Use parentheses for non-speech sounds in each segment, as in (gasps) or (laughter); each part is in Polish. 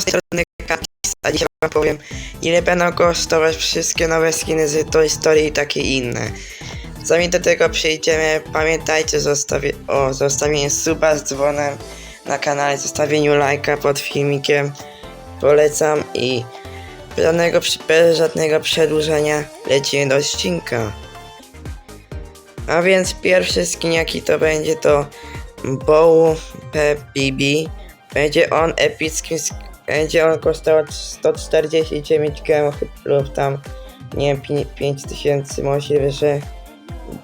strony Katis, a dzisiaj wam powiem, ile będą kosztować wszystkie nowe skiny z Toy Story i takie inne. Zanim do tego przejdziemy, pamiętajcie zostawie, o zostawieniu suba z dzwonem na kanale, zostawieniu lajka pod filmikiem. Polecam i żadnego, bez żadnego przedłużenia lecimy do odcinka. A więc pierwszy skin jaki to będzie to Bow BB. Będzie on epickim, będzie on kosztował 149 gemów lub tam nie wiem 5000 możliwe, że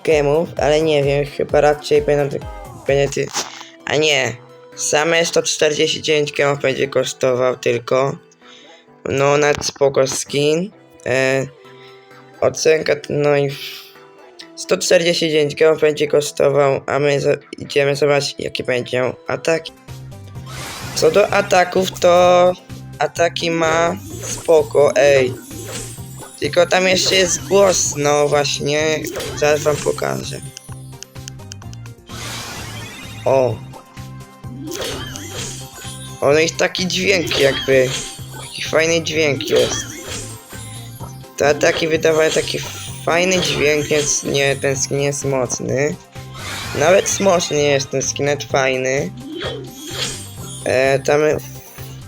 gemów, ale nie wiem, chyba raczej będą będzie a nie, same 149 gemów będzie kosztował tylko. No nad spoko skin. E, ocenka no i 149 gemów będzie kosztował, a my idziemy zobaczyć jaki będzie miał atak. Co do ataków, to ataki ma spoko, ej. Tylko tam jeszcze jest głos, no właśnie, zaraz wam pokażę. O. O, no i taki dźwięk jakby, taki fajny dźwięk jest. Te ataki wydawały taki fajny dźwięk, więc nie, ten skin jest mocny. Nawet smoczny jest ten skinet fajny. E, tam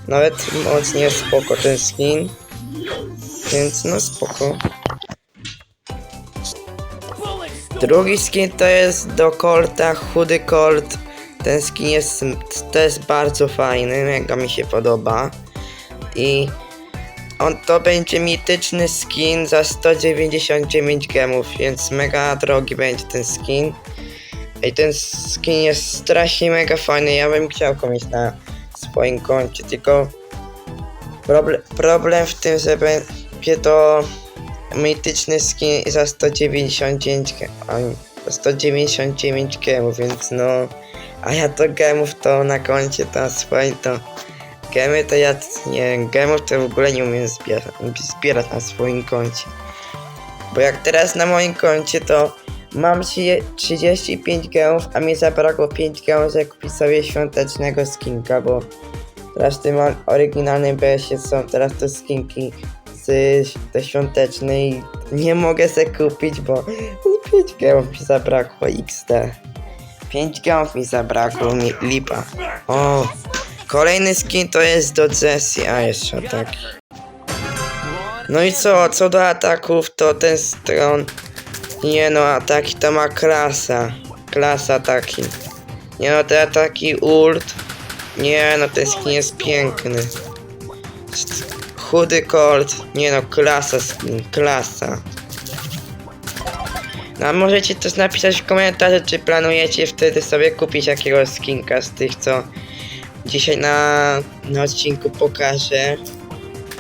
nawet mocnie spoko ten skin. Więc no spoko. Drugi skin to jest do Colta, chudy Colt. Ten skin jest, jest bardzo fajny, mega mi się podoba. I on to będzie mityczny skin za 199 gemów, więc mega drogi będzie ten skin. I ten skin jest strasznie mega fajny, ja bym chciał mieć na swoim koncie, tylko problem, problem w tym, że będzie to mityczny skin za 199 ge- a, za 199 gemów, więc no a ja to gemów to na koncie to swoim to gemy to ja nie gemów to w ogóle nie umiem zbierać, zbierać na swoim koncie. Bo jak teraz na moim koncie to mam trzy- 35 gemów, a mi zabrakło 5 gemów, żeby kupić sobie świątecznego skinka, bo teraz w tym or- oryginalnym BS-ie są teraz te skinki z te i nie mogę se kupić, bo 5 gemów mi zabrakło XD. 5 gemów mi zabrakło, mi lipa. O, kolejny skin to jest do Jessie, a jeszcze taki. No i co, co do ataków, to ten stron nie no, ataki to ma klasa. Klasa ataki. Nie no, te ataki ult. Nie no, ten skin jest piękny. Chudy Colt. Nie no, klasa skin, klasa. No a możecie też napisać w komentarzu, czy planujecie wtedy sobie kupić jakiegoś skinka z tych, co dzisiaj na, na odcinku pokażę.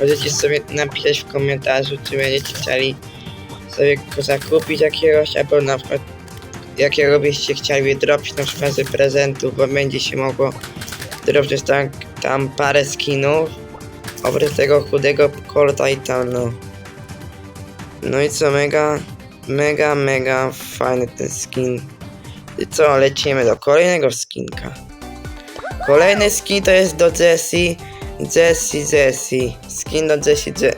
Możecie sobie napisać w komentarzu, czy będziecie chcieli go zakupić jakiegoś, albo na przykład jakiego byście chcieli dropić na przykład z prezentów, bo będzie się mogło dropić tam, tam parę skinów oprócz tego chudego kolta i no. No i co mega mega mega fajny ten skin. I co lecimy do kolejnego skinka. Kolejny skin to jest do Jessie Jessie Jessie skin do Jessie Je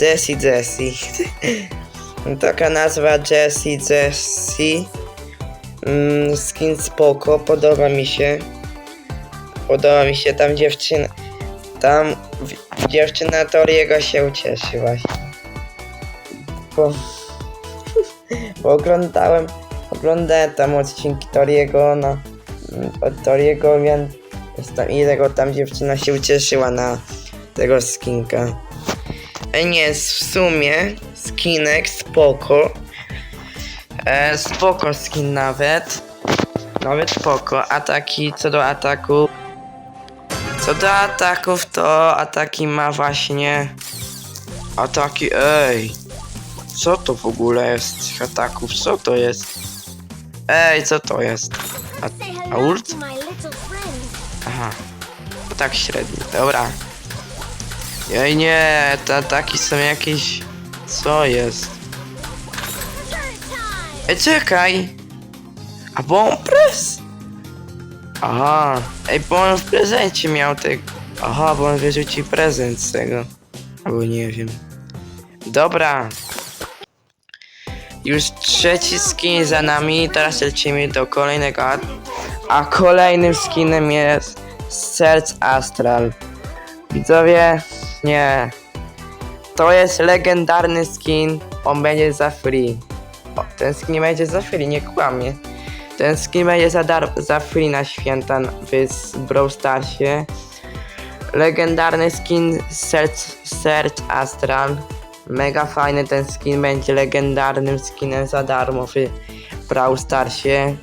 Jessie Jessie (laughs) Taka nazwa Jessie Jessie. Mm, skin spoko, podoba mi się. Podoba mi się tam dziewczyna. Tam w- dziewczyna Toriego się ucieszy właśnie. Bo, (laughs) bo oglądałem, oglądałem tam odcinki Toriego na mm, od Toriego, więc tam, i tego tam dziewczyna się ucieszyła na tego skinka. E, nie, w sumie skinek spoko. E, spoko skin nawet. Nawet spoko. Ataki, co do ataku. Co do ataków, to ataki ma właśnie... Ataki, ej. Co to w ogóle jest z tych ataków? Co to jest? Ej, co to jest? A, a ult? Aha. Tak średnio, dobra. Ej nie, te ataki są jakieś... Co jest? Ej, czekaj! A bo on pres? Aha, ej, bo on w prezencie miał te Aha, bo on wyrzuci prezent z tego. Albo nie wiem. Dobra. Już trzeci skin za nami, teraz lecimy do kolejnego. A, a kolejnym skinem jest Search Astral. Widzowie, nie. To jest legendarny skin, on będzie za free. O, ten skin będzie za free, nie kłamie. Ten skin będzie za, dar- za free na święta w Brawl Starsie. Legendarny skin Search, Search Astral. Mega fajny ten skin, będzie legendarnym skinem za darmo w Brawl Starsie.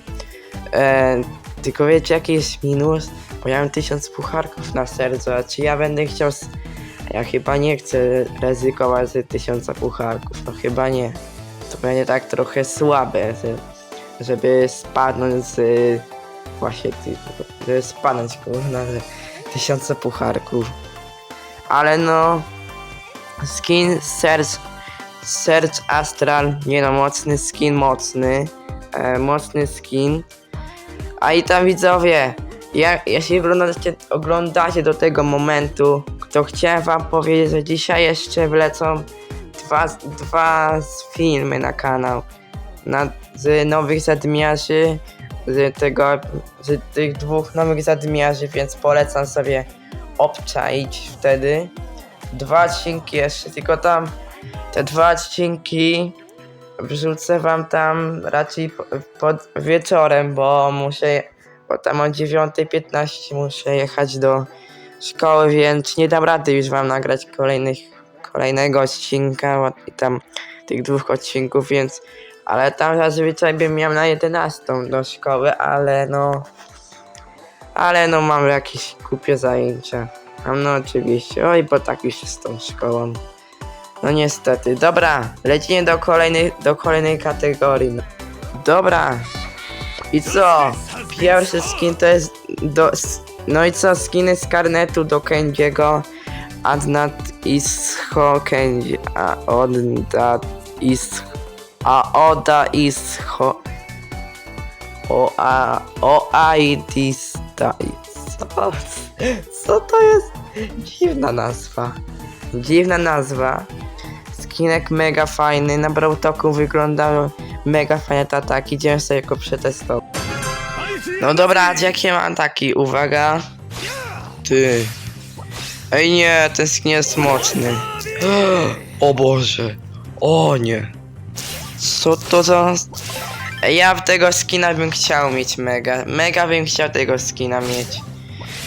E, tylko wiecie jaki jest minus? Bo ja mam tysiąc pucharków na sercu, a czy ja będę chciał... Ja chyba nie chcę ryzykować z tysiąca pucharków, no chyba nie. To będzie tak trochę słabe, że, żeby spadnąć z... Właśnie, żeby spadnąć kurna, że tysiące pucharków. Ale no... Skin Search, Search Astral, nie no, mocny skin, mocny. E, mocny skin. A i tam widzowie, ja, jeśli oglądacie, oglądacie do tego momentu, to chciałem wam powiedzieć, że dzisiaj jeszcze wlecą dwa, dwa filmy na kanał. Na, z nowych zadmiarzy, z tego, z tych dwóch nowych zadmiarzy, więc polecam sobie obczaić wtedy. Dwa odcinki jeszcze, tylko tam te dwa odcinki wrzucę wam tam raczej po, pod wieczorem, bo muszę, bo tam o 9.15 muszę jechać do szkoły, więc nie dam rady już wam nagrać kolejnych, kolejnego odcinka i tam tych dwóch odcinków, więc ale tam zazwyczaj bym miał na 11 do szkoły, ale no ale no mam jakieś głupie zajęcia. A No oczywiście, oj, bo tak już z tą szkołą. No niestety. Dobra, lecimy do kolejnej, do kolejnej kategorii. No. Dobra. I co? Pierwszy skin to jest do... No i co? Skiny z karnetu do Kenjiego. Adnat Isho Kenji. A Oddat Isho. A Oda Isho. O a... O Aidista. Co? Co to jest? Dziwna nazwa. Dziwna nazwa. Skinek mega fajny, na Brautoku wyglądają mega fajne te ataki, idziemy sobie go przetestować. No dobra, jakie mam ataki? Uwaga. Ty. Ej nie, ten skin jest mocny. O Boże. O nie. Co to za... Ja tego skina bym chciał mieć mega. Mega bym chciał tego skina mieć.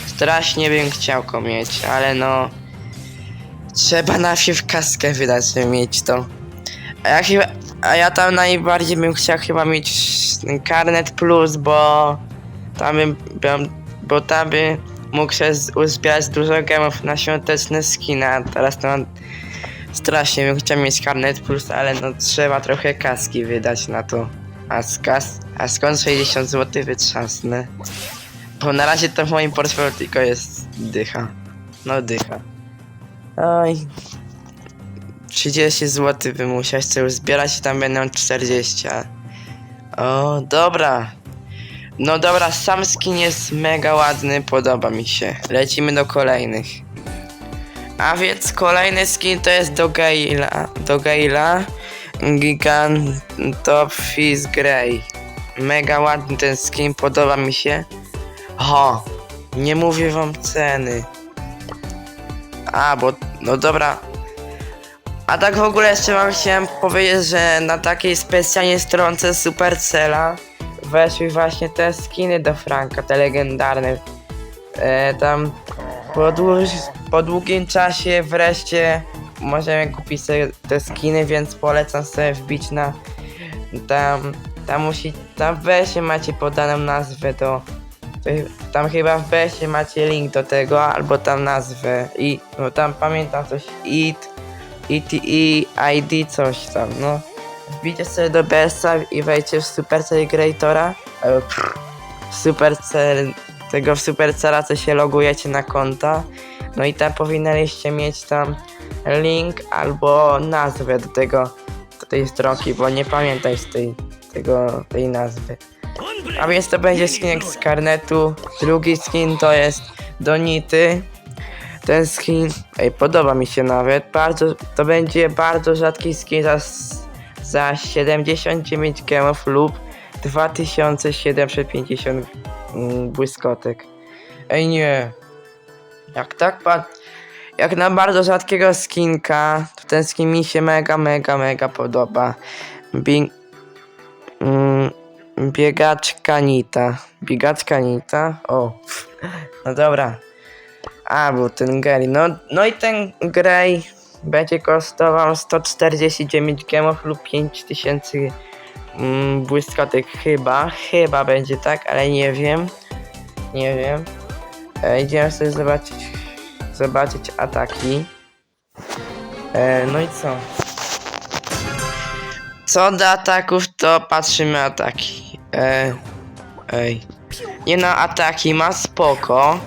Strasznie bym chciał go mieć, ale no... Trzeba najpierw kaskę wydać, żeby mieć to. A ja chyba... A ja tam najbardziej bym chciał chyba mieć ten Carnet Plus, bo... Tam bym... bo tam by mógł się uzbierać dużo gemów na świąteczne skiny, a teraz to mam... Strasznie bym chciał mieć Carnet Plus, ale no trzeba trochę kaski wydać na to. A, skas, a skąd 60 zł wytrzasnę? Bo na razie to w moim portfelu tylko jest dycha. No dycha. Oj. 30 zł bym musiał jeszcze już zbierać i tam będą 40. a- O, dobra. No dobra, sam skin jest mega ładny, podoba mi się. Lecimy do kolejnych. A więc kolejny skin to jest do Gale'a. Do Gale'a. Gigantophy's Grey. Mega ładny ten skin, podoba mi się. Ho, nie mówię wam ceny. A, bo, no dobra. A tak w ogóle jeszcze wam chciałem powiedzieć, że na takiej specjalnej stronce Supercella weszły właśnie te skiny do Franka, te legendarne. E, tam po, dłuż, po długim czasie wreszcie możemy kupić sobie te skiny, więc polecam sobie wbić na tam, tam musi, tam w macie podaną nazwę do tam chyba w besie macie link do tego, albo tam nazwę i no tam pamiętam coś it, it, ID coś tam, no. Wbijcie sobie do BS-a i wejdźcie w Supercell Creatora, e, tego w Supercella, co się logujecie na konta, no i tam powinniście mieć tam link albo nazwę do tego, do tej stronki, bo nie pamiętaj z tej, tego, tej nazwy. A więc to będzie skinek z karnetu. Drugi skin to jest Donity. Ten skin, ej, podoba mi się nawet. Bardzo, to będzie bardzo rzadki skin za, za 79 gemów lub 2750 mm, błyskotek. Ej, nie. Jak tak pan. Jak na bardzo rzadkiego skinka, to ten skin mi się mega, mega, mega podoba. Bing. Mm, biegaczka Nita. Biegaczka Nita? O. No dobra. A, był ten Gary. No, no i ten Grey będzie kosztował 149 gemów lub 5000 mm, błyskotek chyba. Chyba będzie tak, ale nie wiem. Nie wiem. E, idziemy sobie zobaczyć zobaczyć ataki. E, no i co? Co do ataków, to patrzymy ataki. E, ej. Nie no, ataki ma spoko.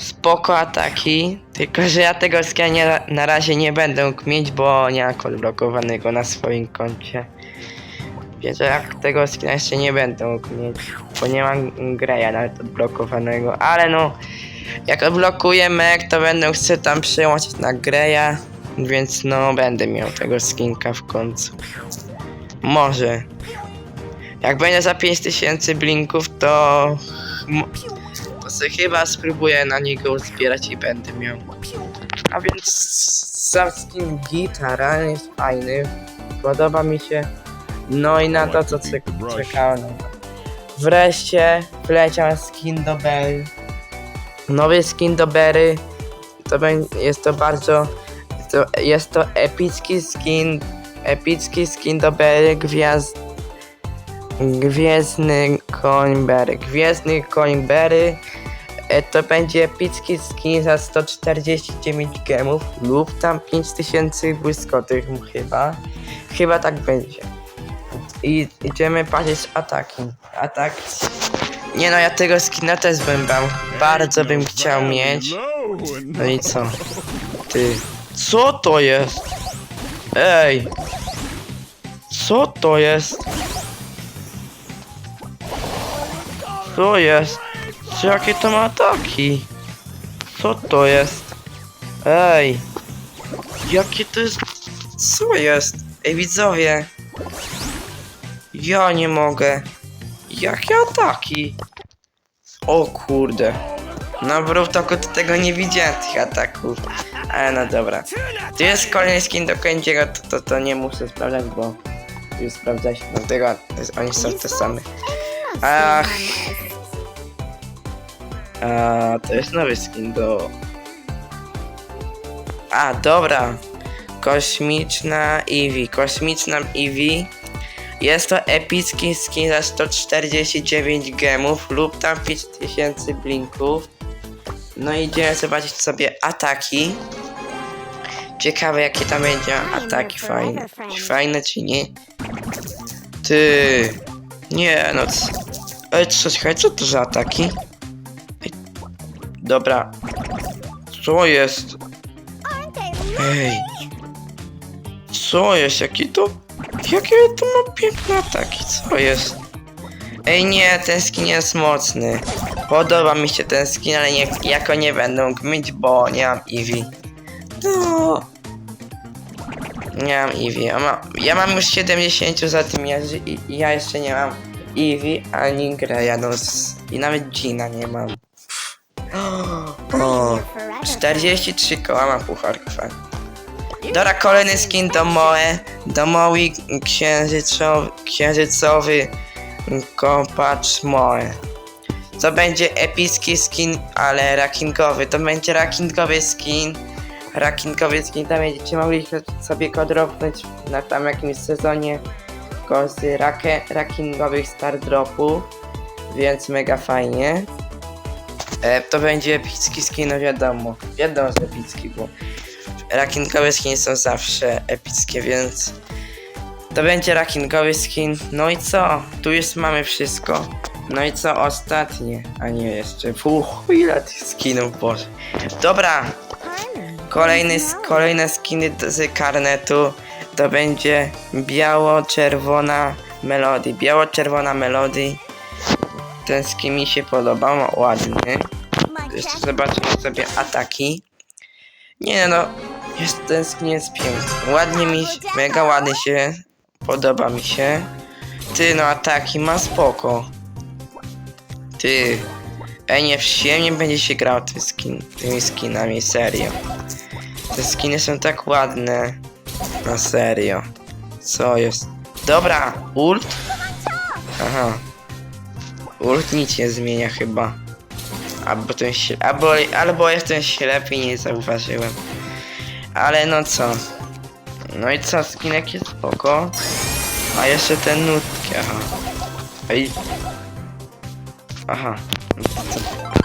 Spoko ataki. Tylko, że ja tego skina nie, na razie nie będę mógł mieć, bo nie mam odblokowanego na swoim koncie. Wiecie, jak tego skina jeszcze nie będę mógł mieć, bo nie mam Greya nawet odblokowanego, ale no, jak odblokuję Mac, to będę chcę tam przełączyć na Greya, więc no, będę miał tego skinka w końcu. Może. Jak będzie za 5000 blinków, to... chyba spróbuję na niego zbierać i będę miał. A więc sam skin gitara jest fajny. Podoba mi się. No i na to co czek- czekałem. Wreszcie wleciał skin do Bell. Nowy skin do Berry. To będzie, jest to bardzo. To, jest to epicki skin. Epicki skin do Berry. Gwiazd. Gwiezdny koń Berry. Gwiezdny koń Berry. E, To będzie epicki skin za 149 gemów lub tam 5000 błyskotych chyba. Chyba tak będzie. I idziemy patrzeć ataki. Ataki. Nie no, ja tego skina też bym bał. Bardzo bym chciał mieć. No i co? Ty. Co to jest? Ej! Co to jest? Co jest? Jakie to ma ataki? Co to jest? Ej! Jakie to jest... Co jest? Ej widzowie! Ja nie mogę. Jakie ataki? O kurde. No w Rówtoku to tego nie widziałem tych ataków. Ale no dobra. Tu jest kolejny skin do Kędziego, to, to, to nie muszę sprawdzać, bo już sprawdzać. Dlatego oni są te same. Ach. A, to jest nowy skin do... A, dobra. Kosmiczna Eevee. Kosmiczna Eevee. Jest to epicki skin za 149 gemów lub tam 5000 blinków. No i idziemy zobaczyć sobie ataki. Ciekawe jakie tam będzie ataki fajne. Fajne czy nie? Ty. Nie no. Ej, co, co to za ataki? Dobra. Co jest? Ej. Co jest? Jaki to... Jakie to ma piękne ataki? Co jest? Ej nie, ten skin jest mocny. Podoba mi się ten skin, ale nie, jako nie będę mógł mieć, bo nie mam Eevee. No. Nie mam Eevee. Ja mam, ja mam już 70 za tym ja, ja jeszcze nie mam Eevee ani Greya, no s- i nawet Gina nie mam. (gasps) O, 43 koła ma pucharkwa. Dobra, kolejny skin do Moe. Do Moi księżycowy, księżycowy kopacz Moe. To będzie epicki skin, ale rakingowy. To będzie rakingowy skin. Rakingowy skin, tam będziecie mogli sobie go na tam jakimś sezonie go z rake, rakingowych star dropu. Więc mega fajnie. E, to będzie epicki skin, no wiadomo. Wiadomo, że epicki, bo rakingowe skiny są zawsze epickie, więc to będzie rakingowy skin. No i co? Tu już mamy wszystko. No i co ostatnie? A nie jeszcze. Uch, ile tych skinów, boże. Dobra, kolejny, kolejne skiny z karnetu to będzie biało-czerwona melody. Biało-czerwona melody. Ten skin mi się podoba, ładny. Jeszcze zobaczymy sobie ataki. Nie no, jest ten skin jest piękny. Ładnie mi, się- mega ładny się, podoba mi się. Ty no, ataki ma spoko. Ty, ej nie, przyjemnie będzie się grał tym skin, tymi skinami, serio. Te skiny są tak ładne. Na serio. Co jest? Dobra, ult? Aha. Ult nic nie zmienia chyba. Albo ten albo, albo jestem ślepy i nie zauważyłem. Ale no co? No i co, skinek jest spoko. A jeszcze ten nutki, aha. Ej. Aha. No?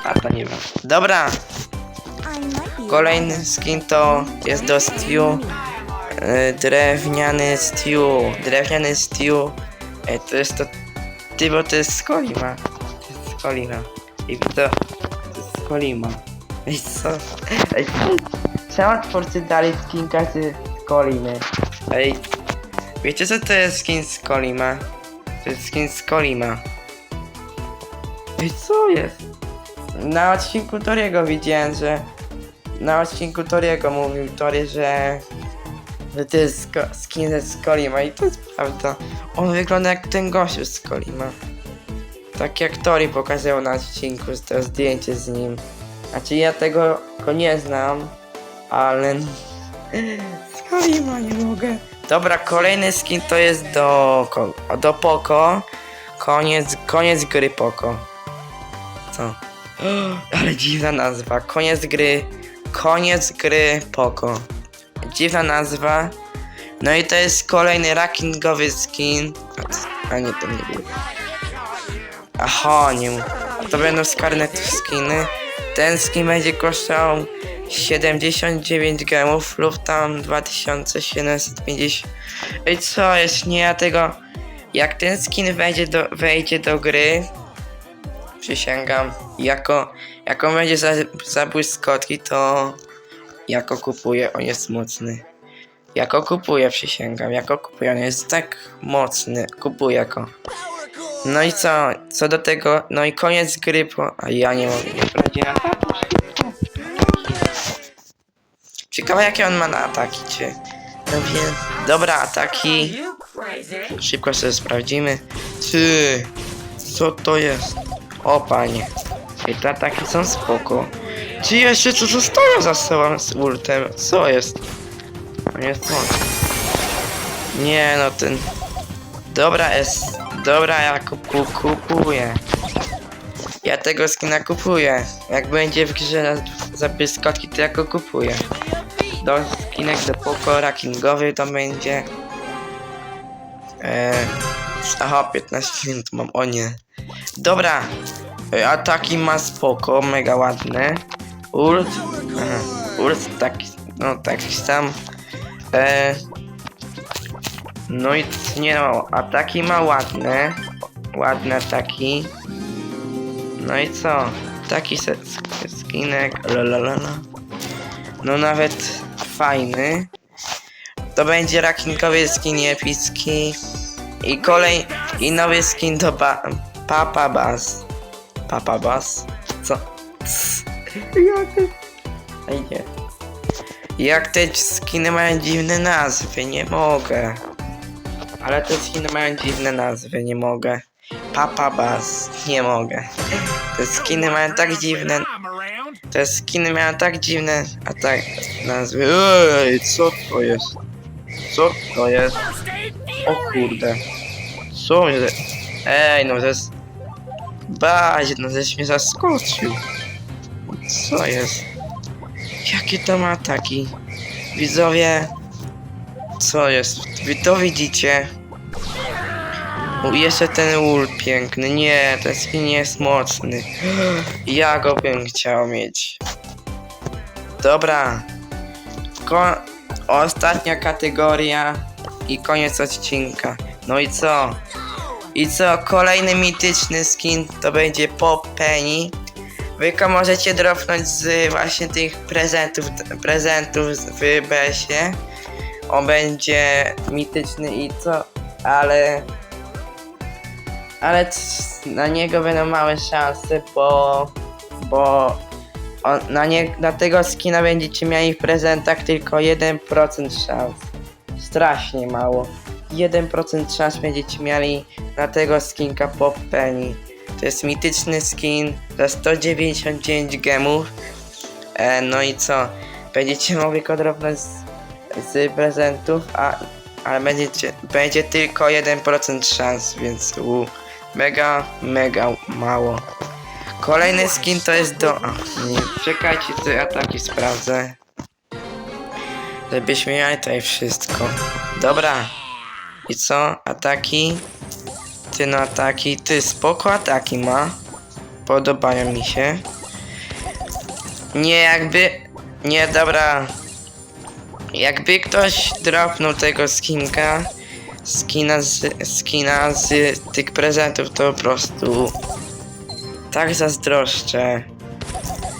A to nie wiem. Dobra, kolejny skin to jest do Stew. E, Drewniany Stew. Drewniany Stew. E, to jest to. Ty, bo to jest Skolima. To jest Skolima. I to. To jest Skolima. Ej, co? Ej, czemu twórcy dali skinka z Skolimy? Ej. Wiecie co to jest skin z Kolima? To jest skin z Kolima. Ej, co jest? Na odcinku Toriego widziałem, że na odcinku Toriego mówił Tori, że, że to jest skin ze Skolima i to jest prawda. On wygląda jak ten gościu z Skolima. Tak jak Tori pokazał na odcinku to zdjęcie z nim. Znaczy ja tego go nie znam, ale (laughs) Skolima nie mogę. Dobra, kolejny skin to jest do do Poko. Koniec, koniec gry Poko. Co? (gasps) Ale dziwna nazwa. Koniec gry. Koniec gry Poko. Dziwna nazwa. No i to jest kolejny rankingowy skin. A, nie, to nie był. Aha, nie. To będą z karnetów skiny. Ten skin będzie kosztował 79 gemów lub tam 2750. Ej, co jest? Nie, ja tego... Jak ten skin wejdzie do, wejdzie do gry, Przysięgam. Jako, jak on będzie za, za błyskotki, to jako kupuję, on jest mocny. Jako kupuję, przysięgam. Jako kupuję, on jest tak mocny. Kupuję go. No i co? Co do tego, no i koniec gry, po... a ja nie mogę. Szybko. Ciekawe jakie on ma na ataki, czy... No wiem. Dobra, ataki. Szybko sobie sprawdzimy. Ty, co to jest? O panie. Te ataki są spoko. Czy jeszcze co zostało za sobą z ultem? Co jest? Jest mocno. Nie no ten... Dobra jest... Dobra ja kupu, kupuję. Ja tego skina kupuję. Jak będzie w grze za- za to ja go kupuję. Do skinek do pokora kingowy to będzie... Eee, aha, 15 minut mam, o nie. Dobra, e, ataki ma spoko, mega ładne. Ult, ult taki, no taki sam. E, no i nie no, ataki ma ładne, ładne ataki. No i co? Taki skinek, lalalala. No nawet fajny. To będzie rakinkowy skin epicki. I kolej, i nowy skin do ba Papa Bass. Papa Bass? Co? Jak Ej, nie. Jak te skiny mają dziwne nazwy, nie mogę. Ale te skiny mają dziwne nazwy, nie mogę. Papa Bass, nie mogę. Te skiny mają tak dziwne... Te skiny mają tak dziwne... A tak... Nazwy... Ej, co to jest? Co to jest? O kurde. Co. Ej, no to jest... Bazie, no żeś mnie zaskoczył. Co jest? Jakie to ma ataki? Widzowie... Co jest? Wy to widzicie? Jeszcze ten ul piękny. Nie, ten skin jest mocny. (gasps) Ja go bym chciał mieć. Dobra. Ko ostatnia kategoria i koniec odcinka. No i co? I co? Kolejny mityczny skin to będzie Pop Penny. Wy go możecie dropnąć z właśnie tych prezentów, prezentów w BS-ie. On będzie mityczny i co? Ale... Ale na niego będą małe szanse, bo... Bo on, na, nie, na tego skina będziecie mieli w prezentach tylko 1% szans. Strasznie mało. 1% szans będziecie mieli na tego skinka Pop Penny. To jest mityczny skin za 199 gemów. E, no i co? Będziecie mogli go dropnąć z, z prezentów, a, ale będziecie, będzie tylko 1% szans, więc u, mega, mega mało. Kolejny skin to jest do... A, nie, czekajcie, to ja taki sprawdzę. Żebyśmy mieli tutaj wszystko. Dobra. I co? Ataki? Ty no ataki. Ty spoko ataki ma. Podobają mi się. Nie jakby... Nie, dobra. Jakby ktoś dropnął tego skinka, skina z, skina z tych prezentów, to po prostu tak zazdroszczę.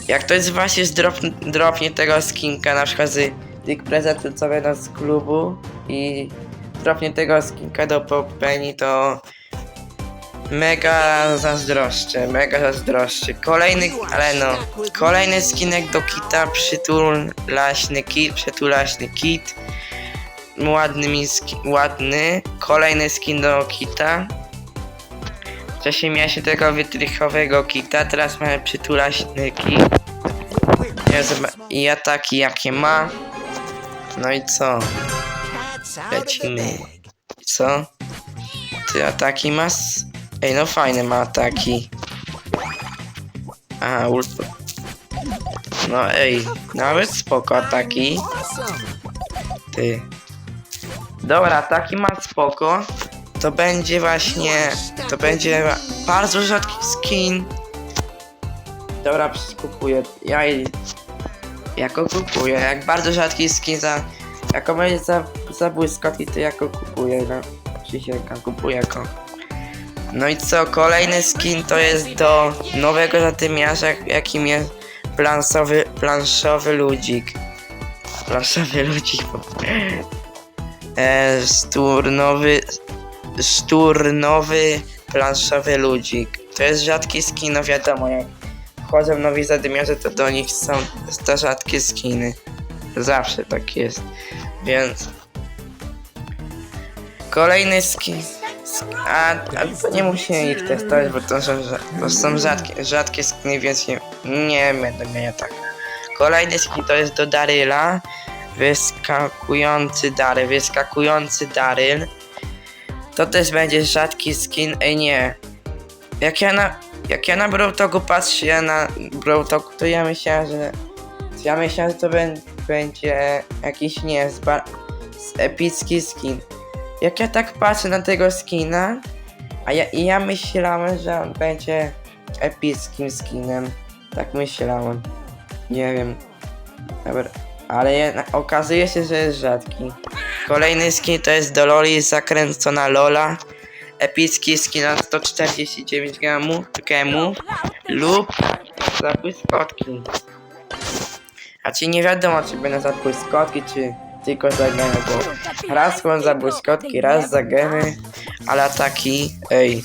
Jak ktoś z drop, dropnie tego skinka, na przykład z tych prezentów, co będą z klubu i dropnie tego skinka do Pop Penny, to mega zazdroszczę, mega zazdroszczę. Kolejny, ale no, kolejny skinek do kita, przytulaśny kit, przytulaśny kit. Ładny mi ski, ładny. Kolejny skin do kita. Wcześniej się tego wytrychowego kita, teraz mamy przytulaśny kit. I ataki jakie ma. No i co? Lecimy. Co? Ty ataki masz? Ej, no fajne ma ataki. Aha, ult. No ej, nawet spoko ataki. Ty. Dobra, ataki ma spoko. To będzie właśnie. To będzie bardzo rzadki skin. Dobra, kupuję. Ja i. Ja go kupuję. Jak bardzo rzadki skin za. Jako będzie za, za błyskotki, to ja go kupuję. No. Przysięgam, kupuję go. No i co, kolejny skin to jest do nowego zatymiarza, jakim jest planszowy, planszowy ludzik. Planszowy ludzik. E, szturnowy, szturnowy planszowy ludzik. To jest rzadki skin, no wiadomo, jak wchodzą nowi zadymiarze, to do nich są te rzadkie skiny. Zawsze tak jest. Więc kolejny skin. A, a nie musimy ich testować, bo to, są to są rzadkie, rzadkie skiny, więc nie, nie będę miał tak. Kolejny skin to jest do Daryla. Wyskakujący Daryl, wyskakujący Daryl. To też będzie rzadki skin, ej nie. Jak ja na, jak ja na Browtogu patrzę na Browtogu, to ja myślałem, że ja myślałem, że to bę- będzie jakiś nie, z epicki skin. Jak ja tak patrzę na tego skina, a ja, i ja myślałem, że on będzie epickim skinem. Tak myślałem. Nie wiem. Dobra. Ale jednak okazuje się, że jest rzadki. Kolejny skin to jest do Loli zakręcona Lola. Epicki skin na 149 gemów, gemów lub za błyskotki. A ci nie wiadomo, czy będą za błyskotki, czy tylko za gemy, bo raz są za błyskotki, raz za gemy, ale ataki, ej.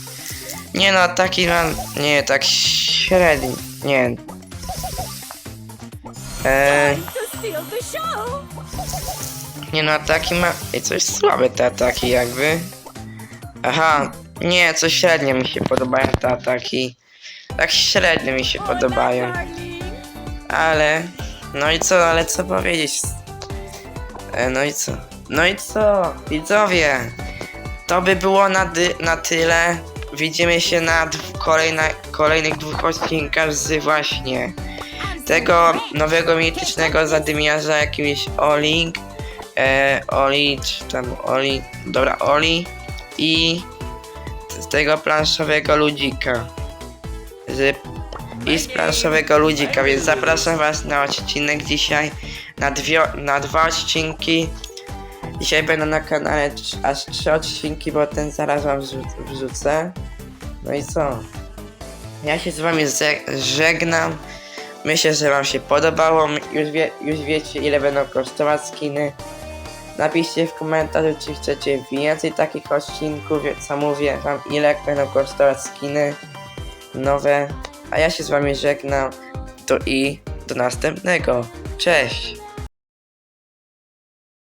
Nie no, ataki mam, nie, tak średni, nie. Eee, nie no, ataki ma, ej, coś słabe te ataki jakby. Aha, nie, coś średnio mi się podobają te ataki. Tak średnio mi się podobają. Ale, no i co, ale co powiedzieć? E, no i co? No i co? Widzowie, to by było na, na tyle. Widzimy się na kolejna, kolejnych dwóch odcinkach z właśnie tego nowego mitycznego zadymiarza jakimś Oli. E, Oli, czy tam Oli, dobra, Oli i z tego planszowego ludzika. Z i z planszowego ludzika, więc zapraszam was na odcinek dzisiaj, na, dwie, na dwa odcinki. Dzisiaj będą na kanale aż trzy odcinki, bo ten zaraz wam wrzu- wrzucę. No i co? Ja się z wami żegnam. Myślę, że wam się podobało. Już, wie, już wiecie ile będą kosztować skiny. Napiszcie w komentarzu, czy chcecie więcej takich odcinków, co mówię wam ile będą kosztować skiny nowe. A ja się z wami żegnam. To i do następnego. Cześć!